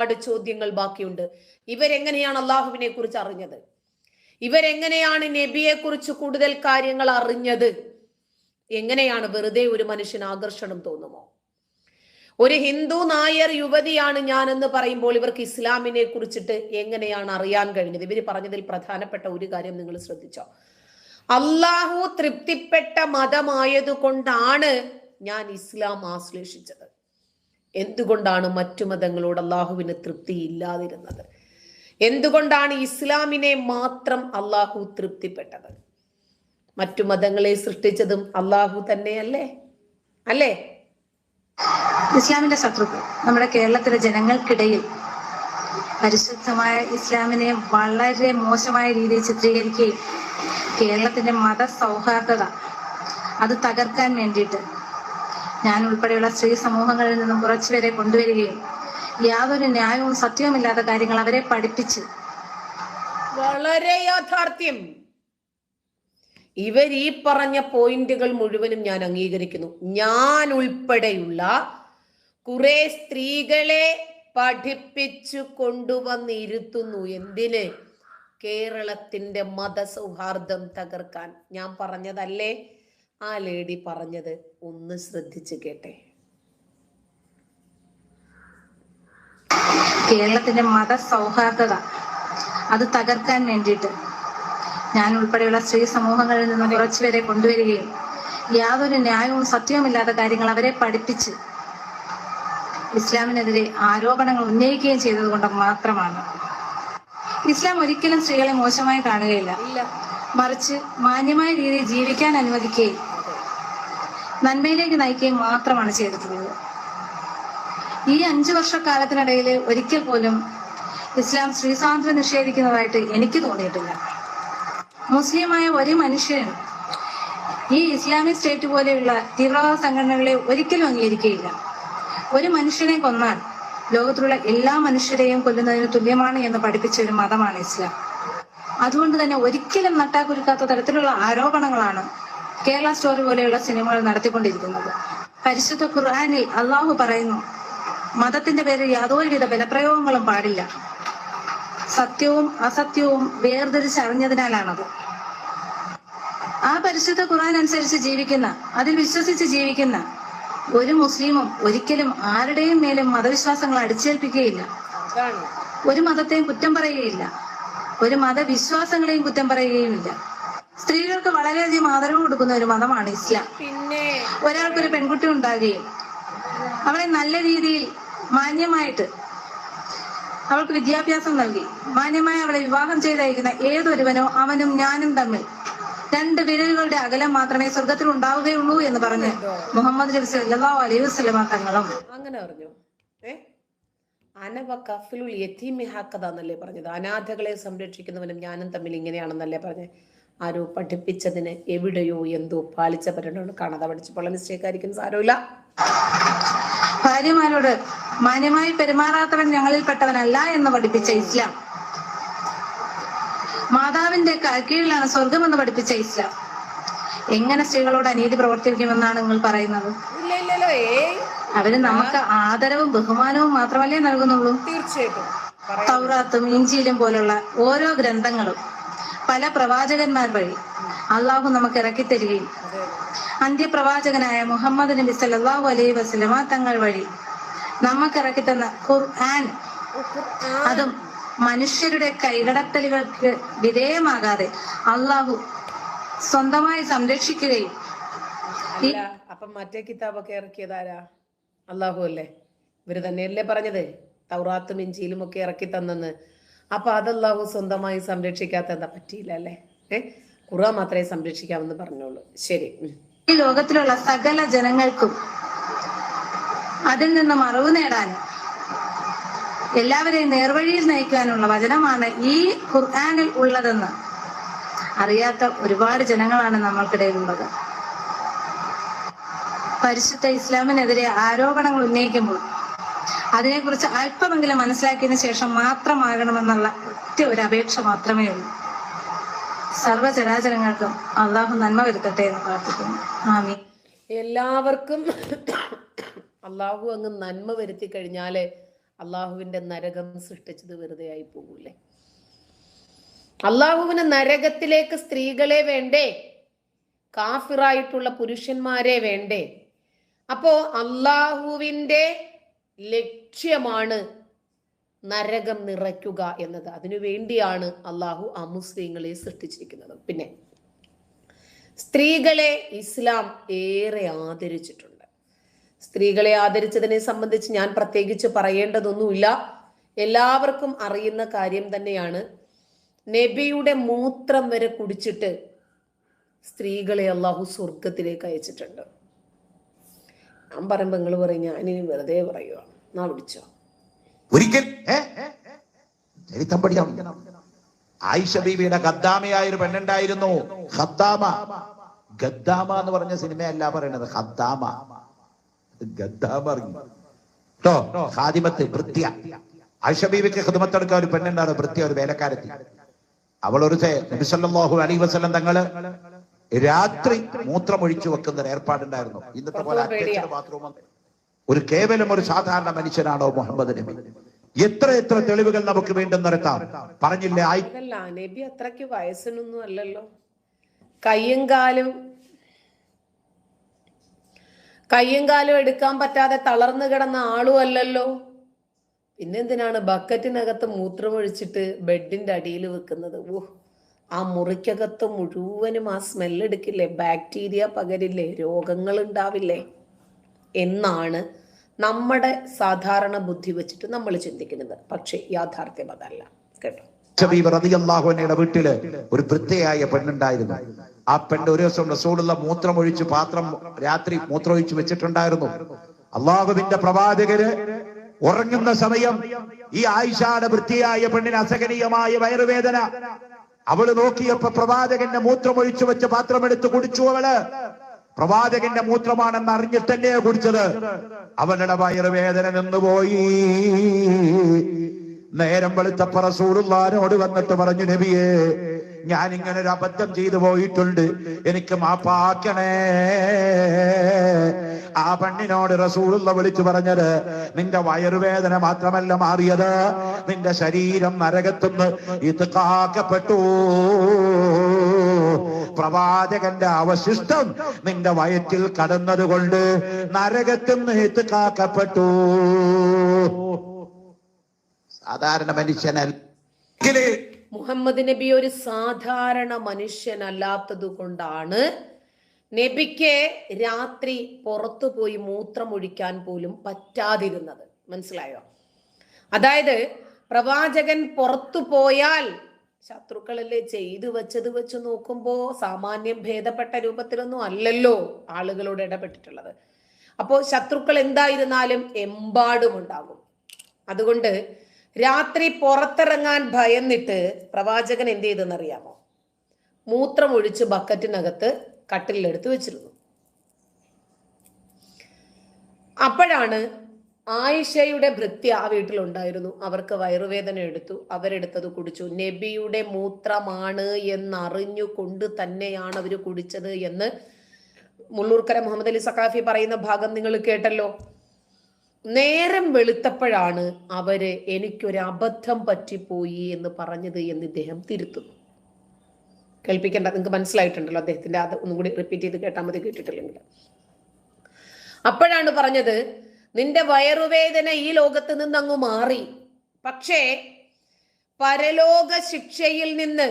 ഒരുപാട് ചോദ്യങ്ങൾ ബാക്കിയുണ്ട്. ഇവരെങ്ങനെയാണ് അള്ളാഹുവിനെ കുറിച്ച് അറിഞ്ഞത്? ഇവരെങ്ങനെയാണ് നബിയെ കുറിച്ച് കൂടുതൽ കാര്യങ്ങൾ അറിഞ്ഞത്? എങ്ങനെയാണ് വെറുതെ ഒരു മനുഷ്യൻ ആകർഷണം തോന്നുമോ? ഒരു ഹിന്ദു നായർ യുവതിയാണ് ഞാൻ എന്ന് പറയുമ്പോൾ ഇവർക്ക് ഇസ്ലാമിനെ കുറിച്ചിട്ട് എങ്ങനെയാണ് അറിയാൻ കഴിഞ്ഞത്? ഇവർ പറഞ്ഞതിൽ പ്രധാനപ്പെട്ട ഒരു കാര്യം നിങ്ങൾ ശ്രദ്ധിച്ചോ. അള്ളാഹു തൃപ്തിപ്പെട്ട മതമായതുകൊണ്ടാണ് ഞാൻ ഇസ്ലാം ആശ്ലേഷിച്ചത്. എന്തുകൊണ്ടാണ് മറ്റു മതങ്ങളോട് അള്ളാഹുവിന് തൃപ്തി ഇല്ലാതിരുന്നത്? എന്തുകൊണ്ടാണ് ഇസ്ലാമിനെ മാത്രം അള്ളാഹു തൃപ്തിപ്പെട്ടത്? മറ്റു മതങ്ങളെ സൃഷ്ടിച്ചതും അള്ളാഹു തന്നെയല്ലേ? അല്ലേ? ഇസ്ലാമിന്റെ ശത്രുക്കൾ നമ്മുടെ കേരളത്തിലെ ജനങ്ങൾക്കിടയിൽ പരിശുദ്ധമായ ഇസ്ലാമിനെ വളരെ മോശമായ രീതിയിൽ ചിത്രീകരിക്കുകയും കേരളത്തിന്റെ മത സൗഹാർദ്ദത അത് തകർക്കാൻ വേണ്ടിയിട്ട് ഞാൻ ഉൾപ്പെടെയുള്ള സ്ത്രീ സമൂഹങ്ങളിൽ നിന്നും കുറച്ചുപേരെ കൊണ്ടുവരികയും യാതൊരു ന്യായവും സത്യവുമില്ലാത്ത കാര്യങ്ങൾ അവരെ പഠിപ്പിച്ച് വളരെ യാഥാർത്ഥ്യം. ഇവർ ഈ പറഞ്ഞ പോയിന്റുകൾ മുഴുവനും ഞാൻ അംഗീകരിക്കുന്നു. ഞാൻ ഉൾപ്പെടെയുള്ള കുറെ സ്ത്രീകളെ പഠിപ്പിച്ചു കൊണ്ടുവന്നിരുത്തുന്നു. എന്തിന്? കേരളത്തിന്റെ മതസൗഹാർദ്ദം തകർക്കാൻ. ഞാൻ പറഞ്ഞതല്ലേ? ആ ലേഡി പറഞ്ഞത് ഒന്ന് ശ്രദ്ധിച്ചു കേട്ടെ. കേരളത്തിന്റെ മത സൗഹാർദ്ദത അത് തകർക്കാൻ വേണ്ടിയിട്ട് ഞാൻ ഉൾപ്പെടെയുള്ള സ്ത്രീ സമൂഹങ്ങളിൽ നിന്ന് കുറച്ചുപേരെ കൊണ്ടുവരികയും യാതൊരു ന്യായവും സത്യവുമില്ലാത്ത കാര്യങ്ങൾ അവരെ പഠിപ്പിച്ച് ഇസ്ലാമിനെതിരെ ആരോപണങ്ങൾ ഉന്നയിക്കുകയും ചെയ്തത് കൊണ്ട് മാത്രമാണ്. ഇസ്ലാം ഒരിക്കലും സ്ത്രീകളെ മോശമായി കാണുകയില്ല. മറിച്ച് മാന്യമായ രീതിയിൽ ജീവിക്കാൻ അനുവദിക്കുകയും നന്മയിലേക്ക് നയിക്കുകയും മാത്രമാണ് ചെയ്തിട്ടുള്ളത്. ഈ അഞ്ചു വർഷക്കാലത്തിനിടയിൽ ഒരിക്കൽ പോലും ഇസ്ലാം സ്ത്രീ സ്വാതന്ത്ര്യം നിഷേധിക്കുന്നതായിട്ട് എനിക്ക് തോന്നിയിട്ടില്ല. മുസ്ലിമായ ഒരു മനുഷ്യനും ഈ ഇസ്ലാമിക് സ്റ്റേറ്റ് പോലെയുള്ള തീവ്രവാദ സംഘടനകളെ ഒരിക്കലും അംഗീകരിക്കുകയില്ല. ഒരു മനുഷ്യനെ കൊന്നാൽ ലോകത്തിലുള്ള എല്ലാ മനുഷ്യരെയും കൊല്ലുന്നതിന് തുല്യമാണ് എന്ന് പഠിപ്പിച്ച ഒരു മതമാണ് ഇസ്ലാം. അതുകൊണ്ട് തന്നെ ഒരിക്കലും നട്ടാക്കുരുക്കാത്ത തരത്തിലുള്ള ആരോപണങ്ങളാണ് കേരള സ്റ്റോറി പോലെയുള്ള സിനിമകൾ നടത്തിക്കൊണ്ടിരിക്കുന്നത്. പരിശുദ്ധ ഖുർആാനിൽ അള്ളാഹു പറയുന്നു മതത്തിന്റെ പേരിൽ യാതൊരുവിധ ബലപ്രയോഗങ്ങളും പാടില്ല. സത്യവും അസത്യവും വേർതിരിച്ചറിഞ്ഞതിനാലാണത്. ആ പരിശുദ്ധ ഖുർആൻ അനുസരിച്ച് ജീവിക്കുന്ന അതിൽ വിശ്വസിച്ച് ജീവിക്കുന്ന ഒരു മുസ്ലിമും ഒരിക്കലും ആരുടെയും മേലും മതവിശ്വാസങ്ങൾ അടിച്ചേൽപ്പിക്കുകയില്ല. ഒരു മതത്തെയും കുറ്റം പറയുകയില്ല. ഒരു മതവിശ്വാസങ്ങളെയും കുറ്റം പറയുകയുമില്ല. സ്ത്രീകൾക്ക് വളരെയധികം ആദരവ് കൊടുക്കുന്ന ഒരു മതമാണ് ഇസ്ലാം. പിന്നെ ഒരാൾക്കൊരു പെൺകുട്ടി ഉണ്ടാകുകയും അവളെ നല്ല രീതിയിൽ മാന്യമായിട്ട് അവൾക്ക് വിദ്യാഭ്യാസം നൽകി. മാന്യമായി അവളെ വിവാഹം ചെയ്തയക്കുന്ന ഏതൊരുവനോ അവനും ഞാനും തമ്മിൽ രണ്ട് വിരലുകളുടെ അകലം മാത്രമേ സ്വർഗത്തിൽ ഉണ്ടാവുകയുള്ളൂ എന്ന് പറഞ്ഞ് മുഹമ്മദ് നബി സല്ലല്ലാഹു അലൈഹി വസല്ലമ തങ്ങളും അങ്ങനെ പറഞ്ഞു അനവ കഫിലുൽ യത്തീമിഹാക്കതാന്നല്ലേ പറഞ്ഞത്? അനാഥകളെ സംരക്ഷിക്കുന്നവനും ഞാനും തമ്മിൽ ഇങ്ങനെയാണെന്നല്ലേ പറഞ്ഞത് ആരോ പഠിപ്പിച്ചതിന് എവിടെയോ എന്തോ പാലിച്ച പരണോട് കാണാതെ പഠിച്ചപ്പോൾ മിസ്റ്റേക്കായിരിക്കും സാരമില്ല ഭാര്യമാരോട് മാന്യമായി പെരുമാറാത്തവൻ ഞങ്ങളിൽ പെട്ടവനല്ല എന്ന് പഠിപ്പിച്ച ഇസ്ലാം. മാതാവിന്റെ കീഴിലാണ് കീഴിലാണ് സ്വർഗമെന്ന് പഠിപ്പിച്ച ഇസ്ലാം. എങ്ങനെ സ്ത്രീകളോട് അനീതി പ്രവർത്തിക്കുമെന്നാണ് നിങ്ങൾ പറയുന്നത്? ഇല്ല ഇല്ലല്ലോ ഏ അവർ നമുക്ക് ആദരവും ബഹുമാനവും മാത്രമല്ലേ നൽകുന്നുള്ളൂ. തീർച്ചയായിട്ടും. തൗറാത്തും ഇഞ്ചിയിലും പോലുള്ള ഓരോ ഗ്രന്ഥങ്ങളും പല പ്രവാചകന്മാർ വഴി അള്ളാഹു നമുക്ക് ഇറക്കി തരികയും അന്ത്യപ്രവാചകനായ മുഹമ്മദ് നബി സല്ലാഹു അലൈഹി വസ്ലമ തങ്ങൾ വഴി നമുക്ക് ഇറക്കി തന്ന ഖുർആൻ അതും മനുഷ്യരുടെ കൈകടത്തലുകൾക്ക് വിധേയമാകാതെ അള്ളാഹു സ്വന്തമായി സംരക്ഷിക്കുകയും അപ്പൊ മറ്റേ കിതാബൊക്കെ ഇറക്കിയതാരാ? അള്ളാഹു അല്ലേ? ഇവർ തന്നെയല്ലേ പറഞ്ഞത്? തൗറാത്തും ഇഞ്ചിയിലും ഒക്കെ ഇറക്കി തന്നെന്ന്. അപ്പൊ അത് അള്ളാഹു സ്വന്തമായി സംരക്ഷിക്കാത്ത എന്താ പറ്റിയില്ല അല്ലേ? ഏ? ഖുറാൻ മാത്രമേ സംരക്ഷിക്കാമെന്ന് പറഞ്ഞോളൂ. ശരി. ഈ ലോകത്തിലുള്ള സകല ജനങ്ങൾക്കും അതിൽ നിന്നും അറിവ് നേടാനും എല്ലാവരെയും നേർവഴിയിൽ നയിക്കാനുള്ള വചനമാണ് ഈ ഖുർആാനിൽ ഉള്ളതെന്ന് അറിയാത്ത ഒരുപാട് ജനങ്ങളാണ് നമ്മൾക്കിടയിലുള്ളത്. പരിശുദ്ധ ഇസ്ലാമിനെതിരെ ആരോപണങ്ങൾ ഉന്നയിക്കുമ്പോൾ അതിനെക്കുറിച്ച് അല്പമെങ്കിലും മനസ്സിലാക്കിയതിനു ശേഷം മാത്രമാകണമെന്നുള്ള ഒറ്റ ഒരു അപേക്ഷ മാത്രമേ ഉള്ളൂ. സർവചരാചരങ്ങൾക്കും അള്ളാഹു നന്മ വരുത്തട്ടെ എന്ന് പ്രാർത്ഥിക്കുന്നു. ആമി എല്ലാവർക്കും അള്ളാഹു അങ്ങ് നന്മ വരുത്തി കഴിഞ്ഞാലേ അള്ളാഹുവിന്റെ നരകം സൃഷ്ടിച്ചത് വെറുതെ ആയി പോകൂലേ. അള്ളാഹുവിന് നരകത്തിലേക്ക് സ്ത്രീകളെ വേണ്ടേ? കാഫിറായിട്ടുള്ള പുരുഷന്മാരെ വേണ്ടേ? അപ്പോ അള്ളാഹുവിന്റെ ലക്ഷ്യമാണ് നരകം നിറയ്ക്കുക എന്നത്. അതിനു വേണ്ടിയാണ് അള്ളാഹു ആ മുസ്ലിങ്ങളെ സൃഷ്ടിച്ചിരിക്കുന്നത്. പിന്നെ സ്ത്രീകളെ ഇസ്ലാം ഏറെ ആദരിച്ചിട്ടുണ്ട്. സ്ത്രീകളെ ആദരിച്ചതിനെ സംബന്ധിച്ച് ഞാൻ പ്രത്യേകിച്ച് പറയേണ്ടതൊന്നുമില്ല. എല്ലാവർക്കും അറിയുന്ന കാര്യം തന്നെയാണ്. നബിയുടെ മൂത്രം വരെ കുടിച്ചിട്ട് സ്ത്രീകളെ അള്ളാഹു സ്വർഗത്തിലേക്ക് അയച്ചിട്ടുണ്ട്. ഞാൻ പറയുമ്പോ നിങ്ങൾ പറയും ഇനി വെറുതെ പറയുക നാ പിടിച്ചോ ഒരിക്കൽ? ചരിത്രം പഠിക്കണം ആയിഷ ബീബിയുടെ ഖദ്ദാമയായ ഒരു പെണ്ണുണ്ടായിരുന്നു. ഖദ്ദാമ. ഗദ്ദാമ എന്ന് പറഞ്ഞ സിനിമയല്ല പറയണത് ഖദ്ദാമ. ഗദ്ദാമ അറിഞ്ഞു കേട്ടോ ഖാദിമത്ത് വൃത്യ ആയിഷ ബീബിക്ക് ഖിദ്മത്തെടുക്കാൻ ഒരു പെണ്ണുണ്ടാണ് വൃത്യ ഒരു വേലക്കാരത്തി. അവൾ ഒരു ദേ നബി സല്ലല്ലാഹു അലൈഹി വസല്ലം തങ്ങൾ രാത്രി മൂത്രമൊഴിച്ചു വെക്കുന്ന ഏർപ്പാടുണ്ടായിരുന്നു. ഇന്നത്തെ പോലെ അറ്റാച്ച്ഡ് ബാത്റൂം ഒരു കേവലം ഒരു സാധാരണ മനുഷ്യനാണോ മുഹമ്മദ് നബി? എത്ര എത്ര തെളിവുകൾ നമുക്ക് വീണ്ടും നിരത്താം പറഞ്ഞില്ലേ ആയി നബി അത്രയ്ക്ക് വയസ്സിനൊന്നും അല്ലല്ലോ. കയ്യും കാലും കയ്യും കാലും എടുക്കാൻ പറ്റാതെ തളർന്നു കിടന്ന ആളും അല്ലല്ലോ. പിന്നെന്തിനാണ് ബക്കറ്റിനകത്ത് മൂത്രമൊഴിച്ചിട്ട് ബെഡിന്റെ അടിയിൽ വെക്കുന്നത്? ഓ ആ മുറിക്കകത്ത് മുഴുവനും ആ സ്മെല്ലെടുക്കില്ലേ ബാക്ടീരിയ പകരില്ലേ? രോഗങ്ങൾ ഉണ്ടാവില്ലേ എന്നാണ് നമ്മുടെ സാധാരണ ബുദ്ധി വെച്ചിട്ട് നമ്മൾ ചിന്തിക്കുന്നത്. പക്ഷേ യാഥാർത്ഥ്യം അതല്ല. കേട്ടോ? വീട്ടിൽ ഒരു വൃദ്ധയായ പെണ്ണുണ്ടായിരുന്നു. ആ പെണ്ണ് ഒരു ദിവസം റസൂലുള്ള മൂത്രമൊഴിച്ച് പാത്രം രാത്രി മൂത്രമൊഴിച്ച് വെച്ചിട്ടുണ്ടായിരുന്നു. അള്ളാഹുവിന്റെ പ്രവാചകര് ഉറങ്ങുന്ന സമയം ഈ ആയിഷാടെ വൃത്തിയായ പെണ്ണിന് അസഹനീയമായ വയറുവേദന. അവൾ നോക്കിയപ്പോ പ്രവാചകന്റെ മൂത്രമൊഴിച്ചു വെച്ച പാത്രം എടുത്ത് കുടിച്ചു അവൾ. പ്രവാചകന്റെ മൂത്രമാണെന്ന് അറിഞ്ഞിട്ടല്ലേ കുടിച്ചത്. അവളുടെ വയറുവേദന നിന്നുപോയി. നേരം വെളുത്തപ്പറ റസൂലുള്ളാനോട് വന്നിട്ട് പറഞ്ഞു നബിയെ ഞാൻ ഇങ്ങനെ ഒരു അബദ്ധം ചെയ്തു പോയിട്ടുണ്ട്. എനിക്ക് മാപ്പാക്കണേ. ആ പെണ്ണിനോട് റസൂളുള്ള വിളിച്ചു പറഞ്ഞത് നിന്റെ വയറുവേദന മാത്രമല്ല മാറിയത്. നിന്റെ ശരീരം നരകത്തുനിന്ന് ഇത് കാക്കപ്പെട്ടു പ്രവാചകന്റെ അവശിഷ്ടം നിന്റെ വയറ്റിൽ കടന്നതുകൊണ്ട് നരകത്തുനിന്ന് ഇത് കാക്കപ്പെട്ടു സാധാരണ മനുഷ്യനല്ല. മുഹമ്മദ് നബി ഒരു സാധാരണ മനുഷ്യനല്ലാത്തത് കൊണ്ടാണ് നബിക്ക് രാത്രി പുറത്തു പോയി മൂത്രമൊഴിക്കാൻ പോലും പറ്റാതിരുന്നത്. മനസ്സിലായോ? അതായത് പ്രവാചകൻ പുറത്തു പോയാൽ ശത്രുക്കളല്ലേ ചെയ്തു വെച്ചത് വെച്ച് നോക്കുമ്പോ സാമാന്യം ഭേദപ്പെട്ട രൂപത്തിലൊന്നും അല്ലല്ലോ ആളുകളോട് ഇടപെട്ടിട്ടുള്ളത്. അപ്പോ ശത്രുക്കൾ എന്തായിരുന്നാലും എമ്പാടും ഉണ്ടാകും അതുകൊണ്ട് രാത്രി പുറത്തിറങ്ങാൻ ഭയന്നിട്ട് പ്രവാചകൻ എന്ത് ചെയ്തെന്നറിയാമോ? മൂത്രമൊഴിച്ച് ബക്കറ്റിനകത്ത് കട്ടിലെടുത്ത് വെച്ചിരുന്നു. അപ്പോഴാണ് ആയിഷയുടെ ഭൃത്യ ആ വീട്ടിലുണ്ടായിരുന്നു. അവർക്ക് വയറുവേദന എടുത്തു. അവരെടുത്തത് കുടിച്ചു. നബിയുടെ മൂത്രമാണ് എന്നറിഞ്ഞുകൊണ്ട് തന്നെയാണ് അവർ കുടിച്ചത് എന്ന് മുള്ളൂർക്കര മുഹമ്മദ് അലി സഖാഫി പറയുന്ന ഭാഗം നിങ്ങൾ കേട്ടല്ലോ. നേരം വെളുത്തപ്പോഴാണ് അവർ എനിക്കൊരു അബദ്ധം പറ്റിപ്പോയി എന്ന് പറഞ്ഞത് എന്ന് ഇദ്ദേഹം തിരുത്തുന്നു. കേൾപ്പിക്കേണ്ട നിങ്ങൾക്ക് മനസ്സിലായിട്ടുണ്ടല്ലോ അദ്ദേഹത്തിന്റെ അത് ഒന്നും കൂടി റിപ്പീറ്റ് ചെയ്ത് കേട്ടാൽ മതി കേട്ടിട്ടില്ലെങ്കിൽ. അപ്പോഴാണ് പറഞ്ഞത് നിന്റെ വയറുവേദന ഈ ലോകത്ത് നിന്ന് അങ്ങ് മാറി. പക്ഷേ പരലോക ശിക്ഷയിൽ നിന്ന്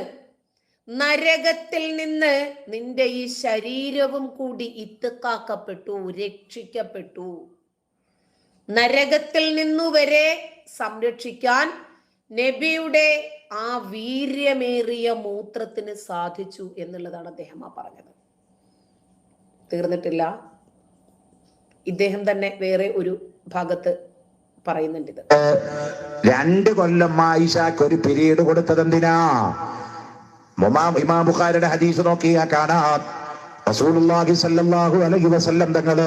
നരകത്തിൽ നിന്ന് നിന്റെ ഈ ശരീരവും കൂടി ഇത്തുക്കാക്കപ്പെട്ടു രക്ഷിക്കപ്പെട്ടു. നരകത്തിൽ നിന്നു വരെ സംരക്ഷിക്കാൻ നബിയുടെ ആ വീര്യമേറിയ മൂത്രത്തിന് സാധിച്ചു എന്നുള്ളതാണ് അദ്ദേഹം ആ പറഞ്ഞത്. തീർന്നിട്ടില്ല. ഇദ്ദേഹം തന്നെ വേറെ ഒരു ഭാഗത്ത് പറയുന്നുണ്ട് ഇത്. രണ്ട് കൊല്ലം ആയിഷാക്ക് ഒരു പിരീഡ് കൊടുത്തത് എന്തിനാ? ഇമാം ബുഖാരിയുടെ ഹദീസ് നോക്കിയാ കാണാം. റസൂലുള്ളാഹി സല്ലല്ലാഹു അലൈഹി വസല്ലം തങ്ങൾ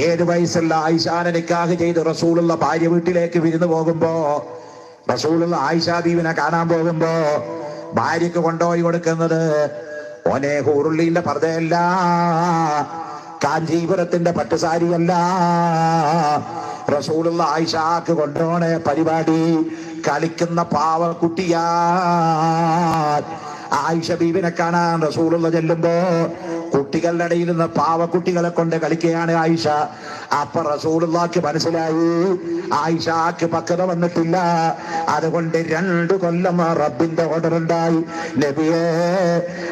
ഏഴ് വയസ്സുള്ള ആയിഷാനെ നിക്കാഹ് ചെയ്ത് റസൂലുള്ള ഭാര്യ വീട്ടിലേക്ക് വിരുന്ന് പോകുമ്പോ റസൂലുള്ള ആയിഷാ ബീവിനെ കാണാൻ പോകുമ്പോ ഭാര്യക്ക് കൊണ്ടുപോയി കൊടുക്കുന്നത് ഓനെ ഹൂറുള്ളിന്റെ പർദ്ദയല്ല കാഞ്ചീപുരത്തിന്റെ പട്ടുസാരിയല്ല റസൂലുള്ള ആയിഷാക്ക് കൊണ്ടോണേ പരിപാടി കളിക്കുന്ന പാവക്കുട്ടിയാ ആയിഷ ബീവിനെ കാണാൻ റസൂലുള്ള ചെല്ലുമ്പോ കുട്ടികളുടെ ഇടയിൽ നിന്ന് പാവക്കുട്ടികളെ കൊണ്ട് കളിക്കുകയാണ് ആയിഷ. അപ്പൊ റസൂലുള്ളാക്ക് മനസ്സിലായി. ആയിഷാക്ക് പക്വത വന്നിട്ടില്ല. അതുകൊണ്ട് രണ്ടു കൊല്ലം റബ്ബിന്റെ ഓർഡർ ഉണ്ടായി. ലബിയേ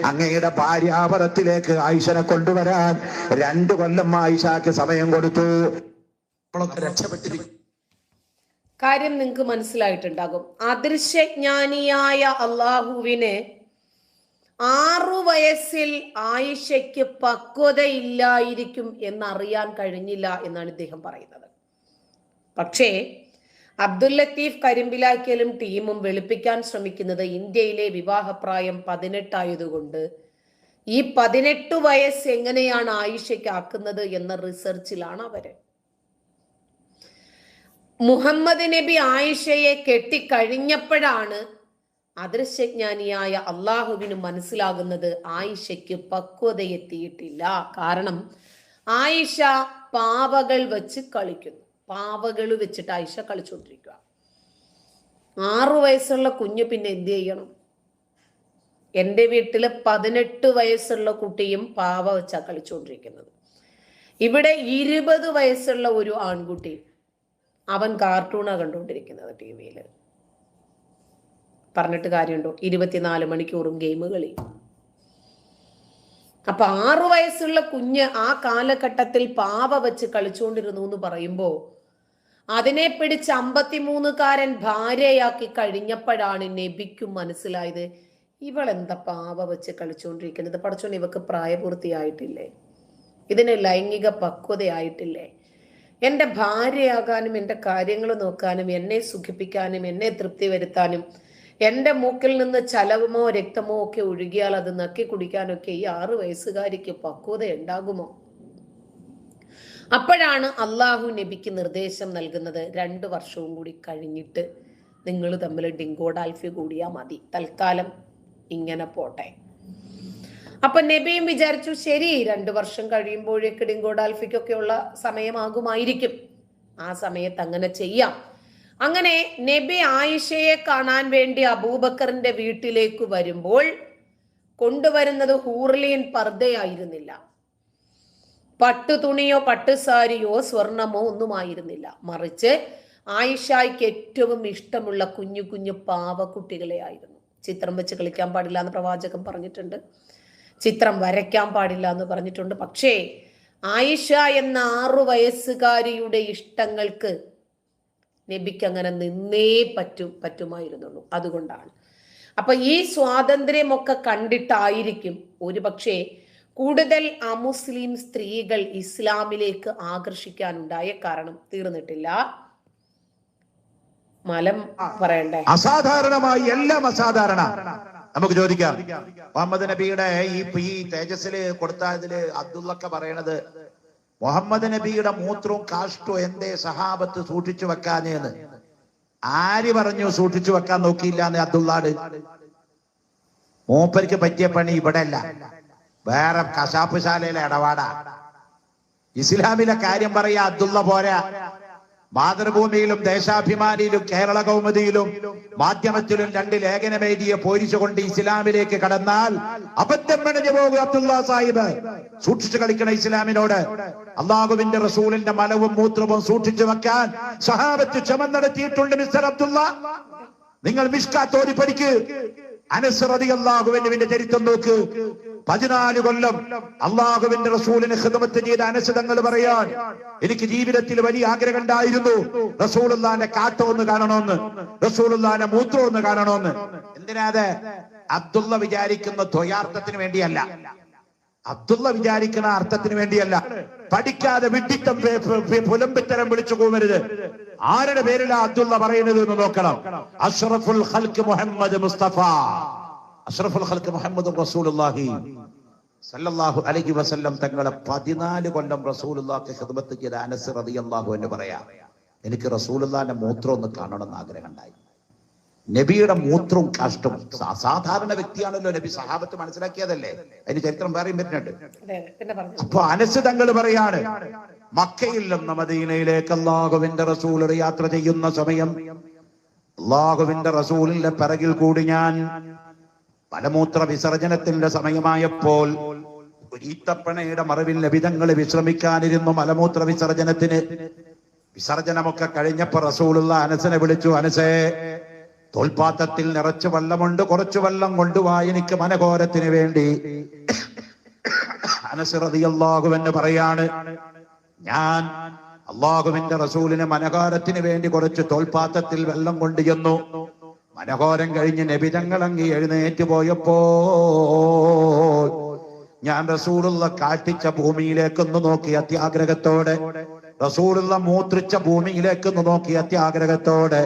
അങ്ങയുടെ ഭാര്യാപരത്തിലേക്ക് ആയിഷനെ കൊണ്ടുവരാൻ രണ്ടു കൊല്ലം ആയിഷാക്ക് സമയം കൊടുത്തു. കാര്യം നിങ്ങൾക്ക് മനസ്സിലായിട്ടുണ്ടാകും. അദൃശ്യജ്ഞാനിയായ അള്ളാഹുവിന് ആറു വയസ്സിൽ ആയിഷയ്ക്ക് പക്വതയില്ലായിരിക്കും എന്നറിയാൻ കഴിഞ്ഞില്ല എന്നാണ് ഇദ്ദേഹം പറയുന്നത്. പക്ഷേ അബ്ദുൽ ലത്തീഫ് കരിമ്പിലാക്കിയലും ടീമും വെളുപ്പിക്കാൻ ശ്രമിക്കുന്നത് ഇന്ത്യയിലെ വിവാഹപ്രായം പതിനെട്ടായതുകൊണ്ട് ഈ പതിനെട്ട് വയസ്സ് എങ്ങനെയാണ് ആയിഷയ്ക്ക് ആക്കുന്നത് എന്ന റിസർച്ചിലാണ് അവർ. മുഹമ്മദ് നബി ആയിഷയെ കെട്ടിക്കഴിഞ്ഞപ്പോഴാണ് അദൃശ്യജ്ഞാനിയായ അള്ളാഹുവിന് മനസ്സിലാകുന്നത് ആയിഷയ്ക്ക് പക്വതയെത്തിയിട്ടില്ല. കാരണം ആയിഷ പാവകൾ വെച്ച് കളിക്കുന്നു. പാവകൾ വെച്ചിട്ട് ആയിഷ കളിച്ചുകൊണ്ടിരിക്കുക ആറു വയസ്സുള്ള കുഞ്ഞ് പിന്നെ എന്ത് ചെയ്യണം? എന്റെ വീട്ടിൽ പതിനെട്ട് വയസ്സുള്ള കുട്ടിയും പാവ വെച്ചാ കളിച്ചുകൊണ്ടിരിക്കുന്നത് ഇവിടെ ഇരുപത് വയസ്സുള്ള ഒരു ആൺകുട്ടി അവൻ കാർട്ടൂണാ കണ്ടുകൊണ്ടിരിക്കുന്നത് ടി വിയിൽ പറഞ്ഞിട്ട് കാര്യമുണ്ടോ? ഇരുപത്തിനാല് മണിക്കൂറും ഗെയിം കളി അപ്പൊ ആറു വയസ്സുള്ള കുഞ്ഞ് ആ കാലഘട്ടത്തിൽ പാവ വെച്ച് കളിച്ചുകൊണ്ടിരുന്നു എന്ന് പറയുമ്പോ അതിനെ പിടിച്ച് അമ്പത്തിമൂന്നുകാരൻ ഭാര്യയാക്കി കഴിഞ്ഞപ്പോഴാണ് നബിക്കും മനസ്സിലായത് ഇവൾ എന്താ പാവ വെച്ച് കളിച്ചുകൊണ്ടിരിക്കുന്നത്? പഠിച്ചോണ്ട് ഇവക്ക് പ്രായപൂർത്തിയായിട്ടില്ലേ? ഇതിന് ലൈംഗിക പക്വതയായിട്ടില്ലേ? എന്റെ ഭാര്യയാകാനും എന്റെ കാര്യങ്ങൾ നോക്കാനും എന്നെ സുഖിപ്പിക്കാനും എന്നെ തൃപ്തി വരുത്താനും എന്റെ മൂക്കിൽ നിന്ന് ചലവമോ രക്തമോ ഒക്കെ ഒഴുകിയാൽ അത് നക്കി കുടിക്കാനൊക്കെ ഈ ആറു വയസ്സുകാരിക്ക് പക്വത ഉണ്ടാകുമോ? അപ്പോഴാണ് അള്ളാഹു നബിക്ക് നിർദ്ദേശം നൽകുന്നത് രണ്ട് വർഷവും കൂടി കഴിഞ്ഞിട്ട് നിങ്ങൾ തമ്മിൽ ഡിങ്കോഡാൽഫി കൂടിയാൽ മതി. തൽക്കാലം ഇങ്ങനെ പോട്ടെ. അപ്പൊ നബിയും വിചാരിച്ചു ശരി രണ്ടു വർഷം കഴിയുമ്പോഴേക്ക് ഡിങ്കോഡാൽഫിക്കൊക്കെയുള്ള സമയമാകുമായിരിക്കും. ആ സമയത്ത് അങ്ങനെ ചെയ്യാം. അങ്ങനെ നബി ആയിഷയെ കാണാൻ വേണ്ടി അബൂബക്കറിന്റെ വീട്ടിലേക്ക് വരുമ്പോൾ കൊണ്ടുവരുന്നത് ഹൂർലിയൻ പർദ്ദയായിരുന്നില്ല. പട്ടുതുണിയോ പട്ടുസാരിയോ സ്വർണമോ ഒന്നുമായിരുന്നില്ല. മറിച്ച് ആയിഷായ്ക്ക് ഏറ്റവും ഇഷ്ടമുള്ള കുഞ്ഞു കുഞ്ഞു പാവക്കുട്ടികളെ ആയിരുന്നു ചിത്രം വെച്ച് കളിക്കാൻ പാടില്ല എന്ന് പ്രവാചകൻ പറഞ്ഞിട്ടുണ്ട്. ചിത്രം വരയ്ക്കാൻ പാടില്ല എന്ന് പറഞ്ഞിട്ടുണ്ട്. പക്ഷേ ആയിഷ എന്ന ആറു വയസ്സുകാരിയുടെ ഇഷ്ടങ്ങൾക്ക് നബിക്ക് അങ്ങനെ നിന്നേ പറ്റും പറ്റുമായിരുന്നുള്ളൂ. അതുകൊണ്ടാണ്. അപ്പൊ ഈ സ്വാതന്ത്ര്യമൊക്കെ കണ്ടിട്ടായിരിക്കും ഒരുപക്ഷെ കൂടുതൽ അമുസ്ലിം സ്ത്രീകൾ ഇസ്ലാമിലേക്ക് ആകർഷിക്കാനുണ്ടായ കാരണം തീർന്നിട്ടില്ല. മലം പറയണ്ടേ? അസാധാരണമായി എല്ലാം അസാധാരണ. നമുക്ക് ചോദിക്കാം. മുഹമ്മദ് നബിയുടെ ഈ ഈ തേജസ്സിൽ കൊടുത്ത ഇതിൽ അബ്ദുള്ളൊക്കെ പറയണത് മുഹമ്മദ് നബിയുടെ മൂത്രവും കാഷ്ടവും എന്തേ സഹാബത്ത് സൂക്ഷിച്ചു വെക്കാനേന്ന് ആര് പറഞ്ഞു സൂക്ഷിച്ചു വെക്കാൻ നോക്കിയില്ല എന്ന് അബ്ദുള്ളാട്? മൂപ്പർക്ക് പറ്റിയ പണി ഇവിടെ അല്ല വേറെ കശാപ്പ് ശാലയിലെ ഇടപാടാ. ഇസ്ലാമിലെ കാര്യം പറയാ അബ്ദുള്ള പോരാ. മാതൃഭൂമിയിലും ദേശാഭിമാനിയിലും കേരള കൗമുദിയിലും മാധ്യമത്തിലും രണ്ട് ലേഖനമേതിയെ പോരിച്ചുകൊണ്ട് ഇസ്ലാമിലേക്ക് കടന്നാൽ അബദ്ധം മെണഞ്ഞു പോകും അബ്ദുള്ള സാഹിബ്. സൂക്ഷിച്ചു കളിക്കണം ഇസ്ലാമിനോട്. അള്ളാഹുവിന്റെ റസൂലിന്റെ മലവും മൂത്രവും സൂക്ഷിച്ചു വെക്കാൻ സഹാബത്ത് ചുമ നടത്തിയിട്ടുണ്ട് മിസ്റ്റർ അബ്ദുള്ള. നിങ്ങൾ മിഷ്കാത്തോടി പഠിക്ക്. അനസ്രതി ചരിത്രം നോക്ക്. പതിനാല് കൊല്ലം അള്ളാഹുവിന്റെ റസൂലിന് ഹൃദമത്ത് ചെയ്ത അനസിതങ്ങൾ പറയാൻ എനിക്ക് ജീവിതത്തിൽ വലിയ ആഗ്രഹം ഉണ്ടായിരുന്നു. റസൂലുള്ളാന്റെ കാട്ടം ഒന്ന് കാണണമെന്ന് റസൂലുള്ളാന്റെ മൂത്രം ഒന്ന് കാണണമെന്ന് എന്തിനാത് അബ്ദുള്ള വിചാരിക്കുന്ന ത്വയാർത്ഥത്തിന് വേണ്ടിയല്ല. അബ്ദുള്ള വിചാരിക്കുന്ന അർത്ഥത്തിന് വേണ്ടിയല്ല. പഠിക്കാതെ പെ- പുലമ്പിത്തരം വിളിച്ചു പോകരുത് ആരുടെ പേരിലാ അബ്ദുള്ള പറയുന്നത് എന്ന് നോക്കണം. അഷ്റഫുൽ ഹൽക്ക് മുഹമ്മദ് മുസ്തഫ. അഷ്റഫുൽ ഹൽക്ക് മുഹമ്മദ് റസൂലുള്ളാഹി. സല്ലല്ലാഹു അലൈഹി വസല്ലം തങ്ങളെ പതിനാല് കൊല്ലം റസൂലുള്ളാഹിക്ക് ഖിദ്മത്ത് ചെയ്ത അനസ് റളിയല്ലാഹു എന്ന് പറയാം. എനിക്ക് റസൂലുള്ളാഹിന്റെ മൂത്രം ഒന്ന് കാണണമെന്ന് ആഗ്രഹം ഉണ്ടായി. നബിയുടെ മൂത്രവും കാഷ്ടവും അസാധാരണ സാധാരണ വ്യക്തിയാണല്ലോ നബി. സഹാബത്ത് മനസ്സിലാക്കിയതല്ലേ? അതിന് ചരിത്രം വേറെയും വരുന്നുണ്ട്. അപ്പൊ അനസ് തങ്ങൾ പറയാണ് മക്കയിൽ നിന്ന് മദീനയിലേക്ക് അള്ളാഹുവിന്റെ റസൂൽ യാത്ര ചെയ്യുന്ന സമയം അള്ളാഹുവിന്റെ റസൂലിന്റെ പിറകിൽ കൂടി ഞാൻ മലമൂത്ര വിസർജനത്തിന്റെ സമയമായപ്പോൾ ഈത്തപ്പണയുടെ മറവിൽ ലഭിതങ്ങൾ വിശ്രമിക്കാനിരുന്നു മലമൂത്ര വിസർജനത്തിന്. വിസർജനമൊക്കെ കഴിഞ്ഞപ്പോ റസൂലുള്ള അനസനെ വിളിച്ചു അനസേ തോൽപാത്രത്തിൽ നിറച്ച് വെള്ളമുണ്ട് കുറച്ചു വെള്ളം കൊണ്ടുവാ എനിക്ക് മനഘോരത്തിന് വേണ്ടി. അനസ് റളിയല്ലാഹു എന്ന് പറയാണ് ഞാൻ അള്ളാഹുവിന്റെ റസൂലിന് മനഘോരത്തിന് വേണ്ടി കുറച്ച് തോൽപാത്രത്തിൽ വെള്ളം കൊണ്ടു ചെന്നു മനഘോരം കഴിഞ്ഞ് നബിതങ്ങൾ അങ്ങി എഴുന്നേറ്റ് പോയപ്പോ ഞാൻ റസൂലുള്ള കാട്ടിച്ച ഭൂമിയിലേക്കൊന്ന് നോക്കി അത്യാഗ്രഹത്തോടെ. റസൂലുള്ള മൂത്രിച്ച ഭൂമിയിലേക്കൊന്ന് നോക്കി അത്യാഗ്രഹത്തോടെ.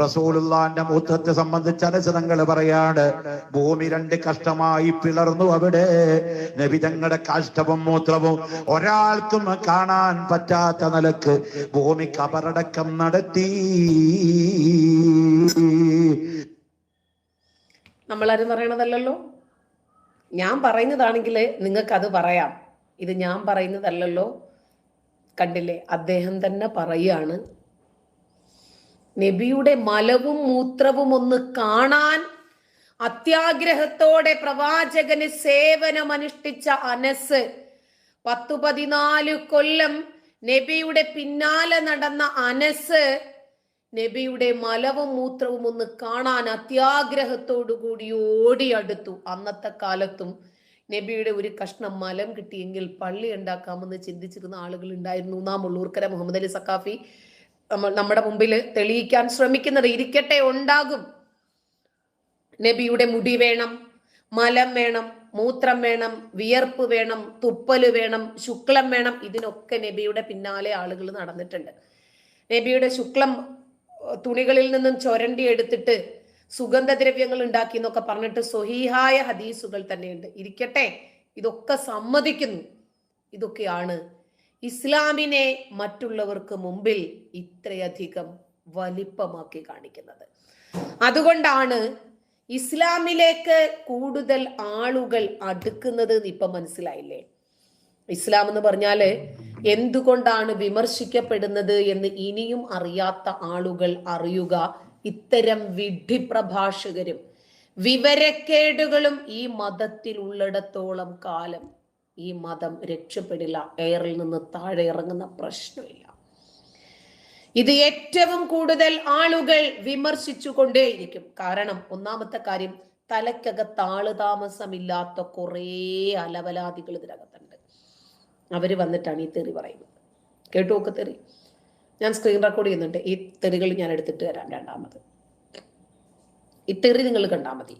റസൂലുള്ളാന്റെ മൂത്തത്തെ സംബന്ധിച്ച് അനുസരങ്ങൾ പറയാണ്. ഭൂമി രണ്ട് കഷ്ടമായി പിളർന്നു അവിടെ. നബിതങ്ങളുടെ കാഷ്ടവും മൂത്രവും ഒരാൾക്കും കാണാൻ പറ്റാത്ത നിലയ്ക്ക് ഭൂമി കബറടക്കം നടത്തി. നമ്മളാരും പറയണതല്ലല്ലോ? ഞാൻ പറയുന്നതാണെങ്കിൽ നിങ്ങൾക്ക് അത് പറയാം. ഇത് ഞാൻ പറയുന്നതല്ലല്ലോ? കണ്ടില്ലേ? അദ്ദേഹം തന്നെ പറയാണ്. നബിയുടെ മലവും മൂത്രവും ഒന്ന് കാണാൻ അത്യാഗ്രഹത്തോടെ പ്രവാചകന് സേവനമനുഷ്ഠിച്ച അനസ് പത്തു പതിനാല് കൊല്ലം നബിയുടെ പിന്നാലെ നടന്ന അനസ് നബിയുടെ മലവും മൂത്രവും ഒന്ന് കാണാൻ അത്യാഗ്രഹത്തോടു കൂടി ഓടിയടുത്തു അന്നത്തെ കാലത്തും നബിയുടെ ഒരു കഷ്ണം മലം കിട്ടിയെങ്കിൽ പള്ളി ഉണ്ടാക്കാമെന്ന് ചിന്തിച്ചിരുന്ന ആളുകൾ ഉണ്ടായിരുന്നു. നാം ഉള്ളൂർക്കര മുഹമ്മദ് അലി സക്കാഫി നമ്മൾ നമ്മുടെ മുമ്പിൽ തെളിയിക്കാൻ ശ്രമിക്കുന്നത് ഇരിക്കട്ടെ ഉണ്ടാകും. നബിയുടെ മുടി വേണം മലം വേണം മൂത്രം വേണം വിയർപ്പ് വേണം തുപ്പൽ വേണം ശുക്ലം വേണം. ഇതിനൊക്കെ നബിയുടെ പിന്നാലെ ആളുകൾ നടന്നിട്ടുണ്ട്. നബിയുടെ ശുക്ലം തുണികളിൽ നിന്നും ചൊരണ്ടി എടുത്തിട്ട് സുഗന്ധദ്രവ്യങ്ങൾ ഉണ്ടാക്കി എന്നൊക്കെ പറഞ്ഞിട്ട് സ്വഹീഹായ ഹദീസുകൾ തന്നെയുണ്ട്. ഇരിക്കട്ടെ ഇതൊക്കെ സമ്മതിക്കുന്നു. ഇതൊക്കെയാണ് ഇസ്ലാമിനെ മറ്റുള്ളവർക്ക് മുമ്പിൽ ഇത്രയധികം വലിപ്പമാക്കി കാണിക്കുന്നത്. അതുകൊണ്ടാണ് ഇസ്ലാമിലേക്ക് കൂടുതൽ ആളുകൾ അടുക്കുന്നത് ഇപ്പൊ മനസ്സിലായില്ലേ? ഇസ്ലാം എന്ന് പറഞ്ഞാൽ എന്തുകൊണ്ടാണ് വിമർശിക്കപ്പെടുന്നത് എന്ന് ഇനിയും അറിയാത്ത ആളുകൾ അറിയുക ഇത്തരം വിഡ്ഢിപ്രഭാഷകരും വിവരക്കേടുകളും ഈ മതത്തിൽ ഉള്ളിടത്തോളം കാലം ഈ മതം രക്ഷപ്പെടില്ല എയറിൽ നിന്ന് താഴെ ഇറങ്ങുന്ന പ്രശ്നമില്ല. ഇത് ഏറ്റവും കൂടുതൽ ആളുകൾ വിമർശിച്ചു കൊണ്ടേയിരിക്കും കാരണം ഒന്നാമത്തെ കാര്യം തലക്കകത്ത് ആൾ താമസമില്ലാത്ത കുറേ അലവലാദികൾ ഇതിനകത്തുണ്ട്. അവർ വന്നിട്ടാണ് ഈ തെറി പറയുന്നത്. കേട്ടു നോക്ക് തെറി. ഞാൻ സ്ക്രീൻ റെക്കോർഡ് ചെയ്യുന്നുണ്ട്. ഈ തെറികൾ ഞാൻ എടുത്തിട്ട് തരാം രണ്ടാമത്. ഈ തെറി നിങ്ങൾ കണ്ടാൽ മതി.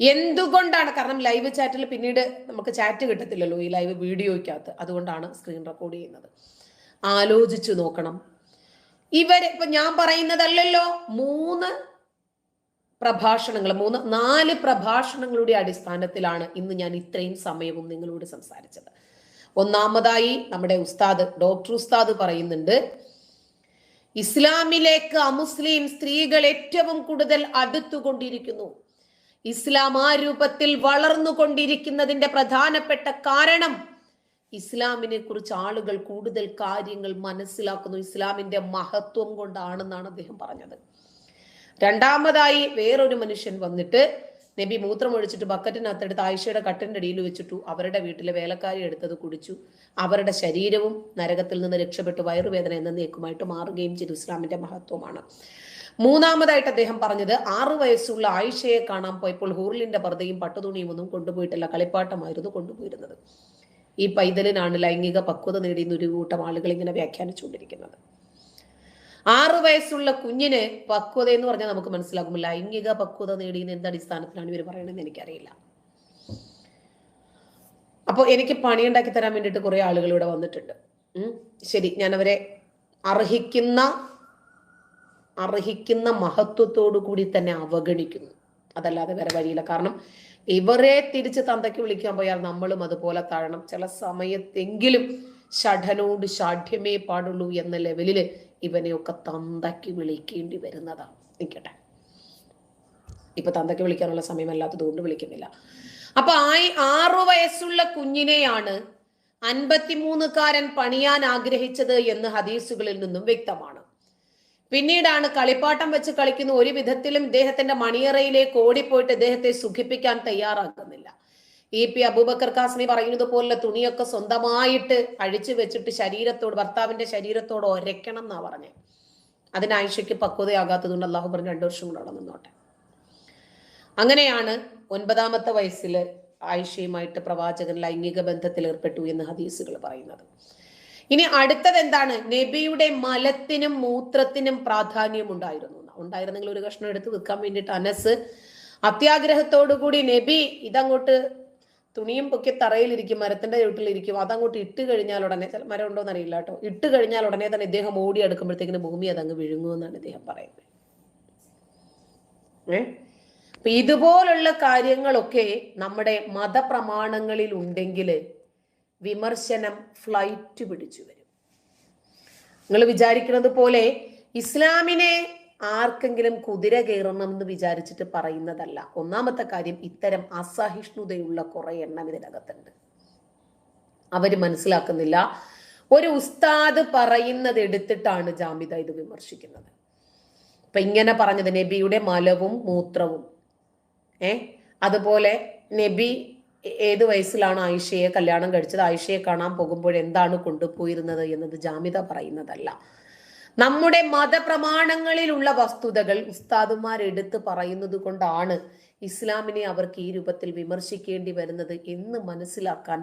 എന്തുകൊണ്ടാണ്? കാരണം ലൈവ് ചാറ്റിൽ പിന്നീട് നമുക്ക് ചാറ്റ് കിട്ടത്തില്ലല്ലോ ഈ ലൈവ് വീഡിയോയ്ക്കകത്ത്. അതുകൊണ്ടാണ് സ്ക്രീൻ റെക്കോർഡ് ചെയ്യുന്നത്. ആലോചിച്ചു നോക്കണം. ഇവർ ഇപ്പൊ ഞാൻ പറയുന്നതല്ലല്ലോ മൂന്ന് പ്രഭാഷണങ്ങൾ മൂന്ന് നാല് പ്രഭാഷണങ്ങളുടെ അടിസ്ഥാനത്തിലാണ് ഇന്ന് ഞാൻ ഇത്രയും സമയവും നിങ്ങളോട് സംസാരിച്ചത്. ഒന്നാമതായി നമ്മുടെ ഉസ്താദ് ഡോക്ടർ ഉസ്താദ് പറയുന്നുണ്ട് ഇസ്ലാമിലേക്ക് അമുസ്ലിം സ്ത്രീകൾ ഏറ്റവും കൂടുതൽ അടുത്തുകൊണ്ടിരിക്കുന്നു. ഇസ്ലാം ആ രൂപത്തിൽ വളർന്നുകൊണ്ടിരിക്കുന്നതിന്റെ പ്രധാനപ്പെട്ട കാരണം ഇസ്ലാമിനെ കുറിച്ച് ആളുകൾ കൂടുതൽ കാര്യങ്ങൾ മനസ്സിലാക്കുന്നു. ഇസ്ലാമിന്റെ മഹത്വം കൊണ്ടാണെന്നാണ് അദ്ദേഹം പറഞ്ഞത്. രണ്ടാമതായി വേറൊരു മനുഷ്യൻ വന്നിട്ട് നബി മൂത്രം ഒഴിച്ചിട്ട് ബക്കറ്റിനകത്തെടുത്ത് ആയിഷയുടെ കട്ടിന്റെ അടിയിൽ വെച്ചിട്ടു അവരുടെ വീട്ടിലെ വേലക്കാരി എടുത്തത് കുടിച്ചു. അവരുടെ ശരീരവും നരകത്തിൽ നിന്ന് രക്ഷപ്പെട്ട്. വയറുവേദന എന്ന എന്നേക്കുമായിട്ട് മാറുകയും ചെയ്തു. ഇസ്ലാമിന്റെ മഹത്വമാണ്. മൂന്നാമതായിട്ട് അദ്ദേഹം പറഞ്ഞത് ആറു വയസ്സുള്ള ആയിഷയെ കാണാൻ പോയപ്പോൾ ഹൂർലിന്റെ പർദ്ദയും പട്ടുതുണിയും ഒന്നും കൊണ്ടുപോയിട്ടില്ല. കളിപ്പാട്ടമായിരുന്നു കൊണ്ടുപോയിരുന്നത്. ഈ പൈതലിനാണ് ലൈംഗിക പക്വത നേടിയെന്ന് ഒരു കൂട്ടം ആളുകൾ ഇങ്ങനെ വ്യാഖ്യാനിച്ചുകൊണ്ടിരിക്കുന്നത്. ആറു വയസ്സുള്ള കുഞ്ഞിന് പക്വത എന്ന് പറഞ്ഞാൽ നമുക്ക് മനസ്സിലാകും. ലൈംഗിക പക്വത നേടിയെന്ന് എന്ത് അടിസ്ഥാനത്തിലാണ് ഇവർ പറയണതെന്ന് എനിക്കറിയില്ല. അപ്പോൾ എനിക്ക് പണിയുണ്ടാക്കി തരാൻ വേണ്ടിയിട്ട് കുറേ ആളുകൾ ഇവിടെ വന്നിട്ടുണ്ട്. ശരി ഞാൻ അവരെ അർഹിക്കുന്ന അർഹിക്കുന്ന മഹത്വത്തോടു കൂടി തന്നെ അവഗണിക്കുന്നു. അതല്ലാതെ വേറെ വഴിയില്ല. കാരണം ഇവരെ തിരിച്ച് തന്തയ്ക്ക് വിളിക്കാൻ പോയാൽ നമ്മളും അതുപോലെ താഴണം. ചില സമയത്തെങ്കിലും ഷഠനോട് ഷാഠ്യമേ പാടുള്ളൂ എന്ന ലെവലിൽ ഇവനെയൊക്കെ തന്തയ്ക്ക് വിളിക്കേണ്ടി വരുന്നതാണ്. നിൽക്കട്ടെ ഇപ്പൊ തന്തയ്ക്ക് വിളിക്കാനുള്ള സമയമല്ലാത്തത് കൊണ്ട് വിളിക്കുന്നില്ല. അപ്പൊ ആയി ആറു വയസ്സുള്ള കുഞ്ഞിനെയാണ് അൻപത്തിമൂന്നുകാരൻ പണിയാൻ ആഗ്രഹിച്ചത് എന്ന് ഹദീസുകളിൽ നിന്നും വ്യക്തമാണ്. പിന്നീടാണ് കളിപ്പാട്ടം വെച്ച് കളിക്കുന്ന ഒരു വിധത്തിലും ഇദ്ദേഹത്തിന്റെ മണിയറയിലേക്ക് ഓടിപ്പോയിട്ട് ഇദ്ദേഹത്തെ സുഖിപ്പിക്കാൻ തയ്യാറാക്കുന്നില്ല ഇ പി അബൂബക്കർ കാസ്മി പറയുന്നത് പോലുള്ള തുണിയൊക്കെ സ്വന്തമായിട്ട് അഴിച്ചു വെച്ചിട്ട് ശരീരത്തോട് ഭർത്താവിന്റെ ശരീരത്തോട് ഒരയ്ക്കണം എന്നാ പറഞ്ഞത് അതിന് ആയിഷയ്ക്ക് പക്വതയാകാത്തതുകൊണ്ട് അള്ളാഹു പറഞ്ഞു രണ്ടു വർഷം കൂടെ അവിടെ നിന്നോട്ടെ. അങ്ങനെയാണ് ഒൻപതാമത്തെ വയസ്സിൽ ആയിഷയുമായിട്ട് പ്രവാചകൻ ലൈംഗിക ബന്ധത്തിൽ ഏർപ്പെട്ടു എന്ന് ഹദീസുകൾ പറയുന്നത്. ഇനി അടുത്തത് എന്താണ് നബിയുടെ മലത്തിനും മൂത്രത്തിനും പ്രാധാന്യം ഉണ്ടായിരുന്നു. ഉണ്ടായിരുന്നെങ്കിൽ ഒരു കഷ്ണം എടുത്ത് വെക്കാൻ വേണ്ടിയിട്ട് അനസ് അത്യാഗ്രഹത്തോടുകൂടി നബി ഇതങ്ങോട്ട് തുണിയും പൊക്കി തറയിലിരിക്കും മരത്തിന്റെ ചുവട്ടിലിരിക്കും. അതങ്ങോട്ട് ഇട്ട് കഴിഞ്ഞാൽ ഉടനെ ചില മരം ഉണ്ടോ എന്നറിയില്ല കേട്ടോ. ഇട്ട് കഴിഞ്ഞാൽ ഉടനെ തന്നെ ഇദ്ദേഹം ഓടി അടുക്കുമ്പോഴത്തേക്കിന് ഭൂമി അതങ്ങ് വിഴുങ്ങുമെന്നാണ് ഇദ്ദേഹം പറയുന്നത്. ഏ? അപ്പൊ ഇതുപോലുള്ള കാര്യങ്ങളൊക്കെ നമ്മുടെ മതപ്രമാണങ്ങളിൽ ഉണ്ടെങ്കിൽ വിമർശനം ഫ്ലൈറ്റ് പിടിച്ചു വരും. നിങ്ങൾ വിചാരിക്കുന്നത് പോലെ ഇസ്ലാമിനെ ആർക്കെങ്കിലും കുതിര കയറണം എന്ന് വിചാരിച്ചിട്ട് പറയുന്നതല്ല. ഒന്നാമത്തെ കാര്യം ഇത്തരം അസഹിഷ്ണുതയുള്ള കുറെ എണ്ണം ഇതിനകത്തുണ്ട്. അവർ മനസ്സിലാക്കുന്നില്ല. ഒരു ഉസ്താദ് പറയുന്നത് എടുത്തിട്ടാണ് ജാമിത ഇത് വിമർശിക്കുന്നത്. അപ്പൊ ഇങ്ങനെ പറഞ്ഞത് നബിയുടെ മലവും മൂത്രവും. ഏ? അതുപോലെ നബി ഏത് വയസ്സിലാണ് ആയിഷയെ കല്യാണം കഴിച്ചത്? ആയിഷയെ കാണാൻ പോകുമ്പോൾ എന്താണ് കൊണ്ടുപോയിരുന്നത് എന്നത് ജാമിത പറയുന്നതല്ല. നമ്മുടെ മതപ്രമാണങ്ങളിലുള്ള വസ്തുതകൾ ഉസ്താദുമാർ എടുത്ത് പറയുന്നത് കൊണ്ടാണ് ഇസ്ലാമിനെ അവർക്ക് ഈ രൂപത്തിൽ വിമർശിക്കേണ്ടി വരുന്നത് എന്ന് മനസ്സിലാക്കാൻ